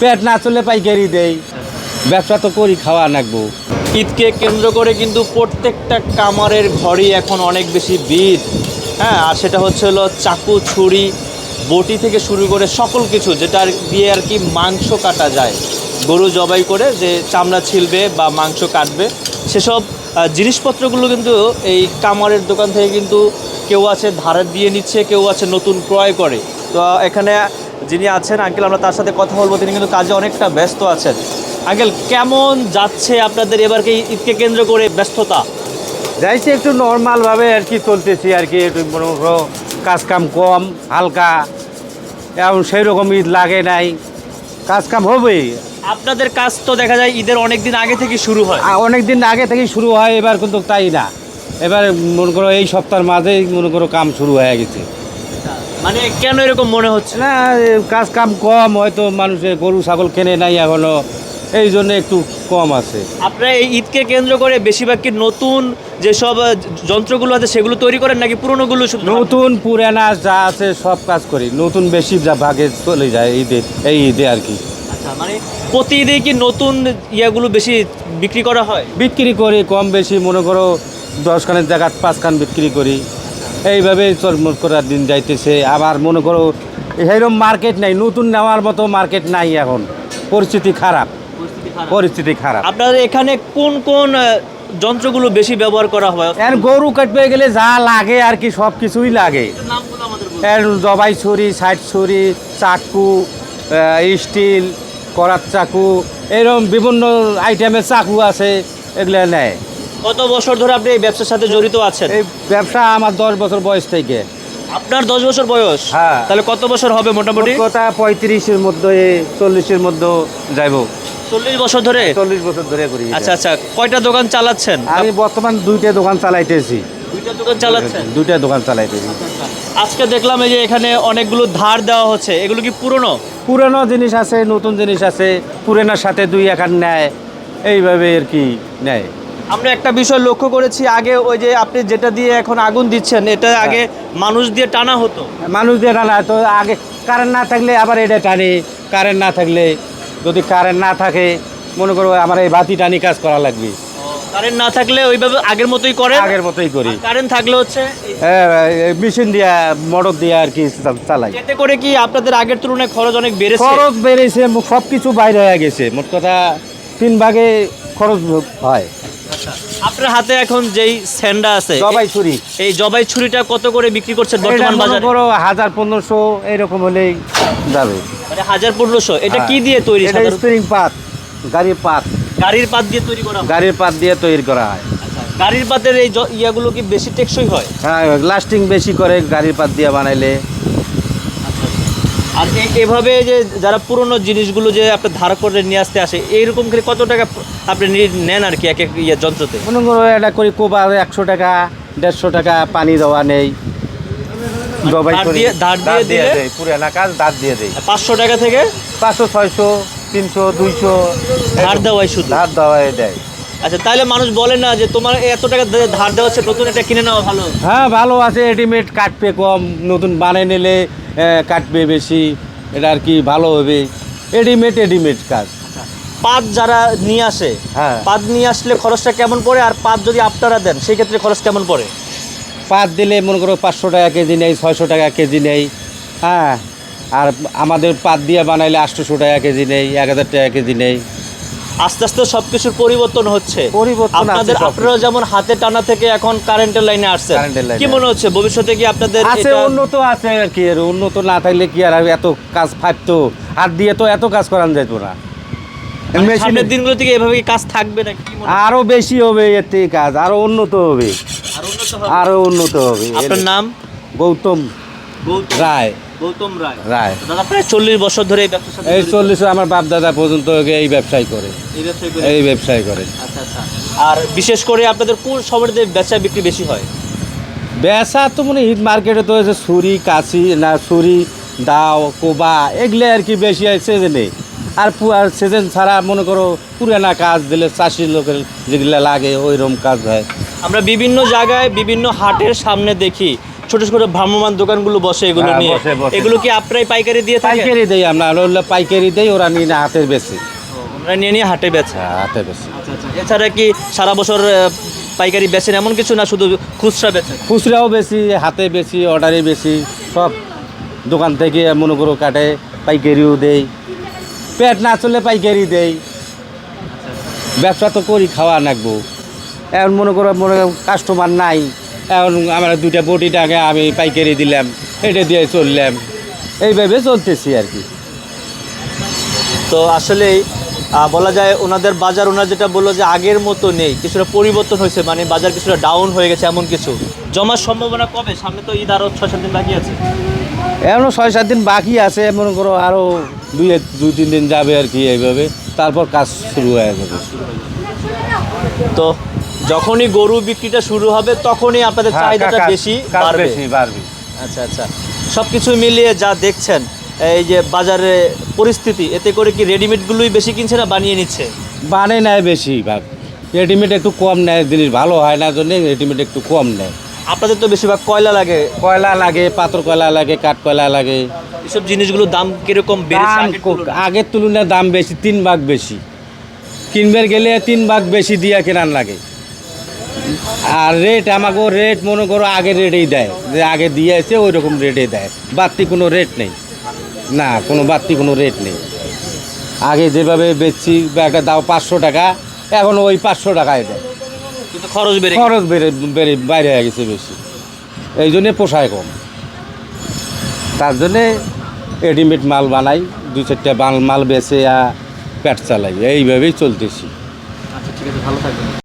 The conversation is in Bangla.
পেট না চলে পাইকারি দেই। ব্যবসা তো করি, খাওয়া নাকবো। ঈদকে কেন্দ্র করে কিন্তু প্রত্যেকটা কামারের ঘরই এখন অনেক বেশি ভিড়। হ্যাঁ আর সেটা হচ্ছে হলো চাকু, ছুরি, বটি থেকে শুরু করে সকল কিছু যেটা দিয়ে আর কি মাংস কাটা যায়। গরু জবাই করে যে চামড়া ছিলবে বা মাংস কাটবে, সেসব জিনিসপত্রগুলো কিন্তু এই কামারের দোকান থেকে কিন্তু কেউ আছে ধারে দিয়ে নিচ্ছে, কেউ আছে নতুন ক্রয় করে। তো এখানে যিনি আছেন আঙ্কেল আমরা তার সাথে কথা বলব। তিনি কিন্তু কাজে অনেকটা ব্যস্ত আছেন। আঙ্কেল কেমন যাচ্ছে আপনাদের এবারকে ঈদকে কেন্দ্র করে ব্যস্ততা? যাইছে একটু নর্মালভাবে আর কি চলতেছি আর কি একটু মনে করো কাজ কাম কম হালকা। এখন সেই রকম ঈদ লাগে নাই। কাজ কাম হবেই। আপনাদের কাজ তো দেখা যায় ঈদের অনেক দিন আগে থেকে শুরু হয়। অনেক দিন আগে থেকেই শুরু হয় এবার কিন্তু তাই না। এবার মনে করো এই সপ্তাহের মাঝেই মনে করো কাম শুরু হয়ে গেছে। মানে কেন এরকম মনে হচ্ছে? না কাজ কাম কম হয়তো মানুষের গরু ছাগল কেনে নাই এখনও। এই জন্য একটু কম আছে। আপনারা এই ঈদকে কেন্দ্র করে বেশিরভাগ কি নতুন যেসব যন্ত্রগুলো আছে সেগুলো তৈরি করেন নাকি পুরনোগুলো নতুন পুরানা যা আছে সব কাজ করি। নতুন বেশি যা ভাগে চলে যায় ঈদে এই ঈদে আর কি। আচ্ছা মানে প্রতি ঈদে কি নতুন ইয়াগুলো বেশি বিক্রি করা হয়? বিক্রি করি কম বেশি। মনে করো দশখানের জায়গা পাঁচখান বিক্রি করি। এইভাবে চলমল করার দিন যাইতেছে। আবার মনে করো সেইরকম মার্কেট নাই নতুন নেওয়ার মতো মার্কেট নাই এখন। পরিস্থিতি খারাপ। পরিস্থিতি খারাপ। আপনাদের এখানে কোন কোন যন্ত্রগুলো বেশি ব্যবহার করা হয়? এর গরু কাটতে গেলে যা লাগে আর কি সব কিছুই লাগে। এর জবাই ছুরি সাইড ছুরি চাকু স্টিল করাত চাকু এরকম বিভিন্ন আইটেমের চাকু আছে এগুলো নেয়। কত বছর ধরে আপনি এই ব্যবসার সাথে জড়িত আছেন? এই ব্যবসা আমার দশ বছর বয়স থেকে। আপনার দশ বছর বয়স? হ্যাঁ। তাহলে কত বছর হবে মোটামুটি? কথা পঁয়ত্রিশের মধ্যে চল্লিশের মধ্যে যাইব। চল্লিশ বছর ধরে? চল্লিশ বছর ধরে করি আচ্ছা আচ্ছা কয়টা দোকান চালাচ্ছেন? আমি বর্তমান দুইটা দোকান চালাইতেছি। দুইটা দোকান চালাচ্ছেন? দুইটা দোকান চালাইতেছি। আজকে দেখলাম এই যে এখানে অনেকগুলো ধার দেওয়া হচ্ছে। এগুলো কি পুরনো? পুরানো জিনিস আছে নতুন জিনিস আছে পুরানোর সাথে দুই একার নেয় এইভাবে আর কি নেয় আমরা একটা বিষয় লক্ষ্য করেছি আগে ওই যে আপনি যেটা দিয়ে এখন আগুন দিচ্ছেন এটা আগে মানুষ দিয়ে টানা হতো। মানুষ দিয়ে টানা হতো আগে কারেন্ট না থাকলে আবার এটা টানি। কারেন্ট না থাকলে যদি কারেন্ট না থাকে মনে করো আমার এই বাতি টানি কাজ করা লাগবে। কারেন্ট না থাকলে ওইভাবে আগের মতোই করে? আগের মতোই করি। কারেন্ট থাকলে হচ্ছে মেশিন দিয়া মোটর দিয়া আর কি চালাই। এতে করে কি আপনাদের আগের তুলনায় খরচ অনেক বেড়েছে? খরচ বেড়েছে সব কিছু বাইরে হয়ে গেছে। মোট কথা তিন ভাগে খরচ হয়। আপনার হাতে এখন যেই স্যান্ডা আছে জবাই ছুরি। এই জবাই ছুরিটা কত করে বিক্রি করছেন বর্তমান বাজারে? করো হাজার পনেরোশো এরকম হলেই যাবে। মানে হাজার পনেরোশো এটা হ্যাঁ। কি দিয়ে তৈরি এটা স্প্রিং পাত গাড়ির পাত গাড়ির পাত দিয়ে তৈরি করা গাড়ির পাত দিয়ে তৈরি করা হয়। আচ্ছা, গাড়ির পাতের এই ইয়াগুলো কি বেশি টেকসই হয়? হ্যাঁ লাস্টিং বেশি করে গাড়ির পাত দিয়ে বানাইলে। আর এভাবে যে যারা পুরনো জিনিসগুলো যে আপনি ধার করে নিয়ে আসতে আসে এইরকম করে কত টাকা আপনি নি- নেন আর কি এক এক ইয়ে যন্ত্রতে? মনে করো এটা করি কোবার একশো টাকা দেড়শো টাকা পানি দেওয়া নেই। পাঁচশো টাকা থেকে? পাঁচশো ছয়শো তিনশো দুইশো। ধার দেওয়াই শুধু? ধার দেওয়াই দেয়। আচ্ছা তাহলে মানুষ বলে না যে তোমার এত টাকা ধার দেওয়া হচ্ছে নতুন একটা কিনে নেওয়া ভালো। হ্যাঁ ভালো আছে রেডিমেড কাটবে কম নতুন বানিয়ে নিলে কাটবে বেশি এটা আর কি ভালো হবে। রেডিমেড রেডিমেড কাজ। পাত যারা নিয়ে আসে হ্যাঁ। পাত নিয়ে আসলে খরচটা কেমন পড়ে? আর পাত যদি আপনারা দেন সেই ক্ষেত্রে খরচ কেমন পড়ে? পাত দিলে মনে করো পাঁচশো টাকা কেজি নেই ছয়শো টাকা কেজি নেই। হ্যাঁ আর আমাদের পাত দিয়ে বানাইলে আটশোশো টাকা কেজি নেই এক হাজার টাকা কেজি নেই। আস্তে আস্তে সবকিছুর পরিবর্তন হচ্ছে। পরিবর্তন আপনাদের আপনারা যেমন হাতে টানা থেকে এখন কারেন্টের লাইনে আসছে কি মনে হচ্ছে ভবিষ্যতে কি আপনাদের আছে উন্নত আছে আর কি উন্নত না থাকলে কি আর এত কাজ ফাটতো হাত দিয়ে তো এত কাজ করান যেত না। মানে সামনের দিনগুলো থেকে এভাবে কাজ থাকবে কি আরও বেশি হবে এর থেকে কাজ আরও উন্নত হবে। আর উন্নত হবে? আপনার নাম? গৌতম। রায়। গৌতম রায়। রায়। দাদা প্রায় চল্লিশ বছর ধরে এই ব্যবসার সাথে এই জড়িত। চল্লিশ আমার বাপ দাদা পর্যন্ত এই ব্যবসায় করে। এই ব্যবসায় করে। এই ব্যবসায় করে। আচ্ছা আচ্ছা। আর বিশেষ করে আপনাদের কোন সময়তে বেচা বিক্রি বেশি হয়? বেচা তো মানে হিট মার্কেটে তো হচ্ছে ছুরি কাছি না ছুরি দাও কোবা এগুলো আর কি বেশি হয় সিজনে আর পু- আর সিজন ছাড়া মনে করো পুরানা কাজ দিলে চাষি লোকের যেগুলো লাগে ওইরকম কাজ হয়। আমরা বিভিন্ন জায়গায় বিভিন্ন হাটের সামনে দেখি ছোট ছোট ভ্রাম্যমান দোকানগুলো বসে এগুলো হ্যাঁ, নিয়ে। এগুলো কি আপনারাই পাইকারি দিয়ে থাকেন পাইকারি দেই আমরা পাইকারি দেই ওরা নিয়ে হাতের বেশি। আমরা নিয়ে নিয়ে হাটে বেচে? হ্যাঁ হাতে বেশি। এছাড়া কি সারা বছর পাইকারি বেচেন এমন কিছু না শুধু খুচরা বেচেন? খুচরাও বেশি হাতে বেশি অর্ডারে বেশি সব দোকান থেকে মনে করো কাটে পাইকারিও দেই। পেট না চললে পাইকারি দেই। ব্যবসা তো করি খাওয়া নাকবো। এখন মনে করো মনে কাস্টমার নাই। এখন আমার দুইটা বটি টাকা আমি পাইকারি দিলাম এটা দিয়ে চললাম। এইভাবে চলতেছি আর কি। তো আসলেই আহ, বলা যায় ওনাদের বাজার ওনার যেটা বলল যে আগের মতো নেই কিছুটা পরিবর্তন হয়েছে মানে বাজার কিছুটা ডাউন হয়ে গেছে এমন কিছু। জমার সম্ভাবনা কবে? সামনে তো ঈদ আরও ছয় সাত দিন বাকি আছে। এখনও ছয় সাত দিন বাকি আছে এমন করো আরও দুই দুই তিন দিন যাবে আর কি এইভাবে। তারপর কাজ শুরু হয়ে যাবে। তো যখনই গরু বিক্রিটা শুরু হবে তখনই আপনাদের হ্যাঁ, চাহিদাটা বেশি বাড়বে। বেশি বাড়বে। আচ্ছা আচ্ছা। সব কিছু মিলিয়ে যা দেখছেন এই যে বাজারে পরিস্থিতি এতে করে কি রেডিমেডগুলোই বেশি কিনছে না বানিয়ে নিচ্ছে? বানে নেয় বেশি ভাগ রেডিমেড একটু কম নেয় জিনিস ভালো হয় না জন্য রেডিমেড একটু কম নেয়। আপনাদের তো বেশিরভাগ কয়লা লাগে। কয়লা লাগে পাথর কয়লা লাগে কাঠ কয়লা লাগে। এসব জিনিসগুলোর দাম কীরকম? আগের তুলনায়? দাম বেশি তিন ভাগ বেশি। কিনবার গেলে তিন ভাগ বেশি দিয়া কেনার লাগে। আর রেট আমাকে রেট মনে করো আগে রেটেই দেয়। যে আগে দিয়েছে ওই রকম রেটে দেয়। বাড়তি কোনো রেট নেই। না কোনো বাড়তি কোনো রেট নেই। আগে যেভাবে বেচছি বা একটা দাও পাঁচশো টাকা এখন ওই পাঁচশো টাকায় দেয়। কিন্তু খরচ বেড়ে খরচ বেড়ে বেড়ে বাইরে হয়ে গেছে বেশি। এই জন্যে পোষায় কম। তার জন্যে রেডিমেড মাল বানাই দু চারটা মাল মাল বেচে পেট চালাই। এইভাবেই চলতেছি। আচ্ছা ঠিক আছে ভালো থাকবেন।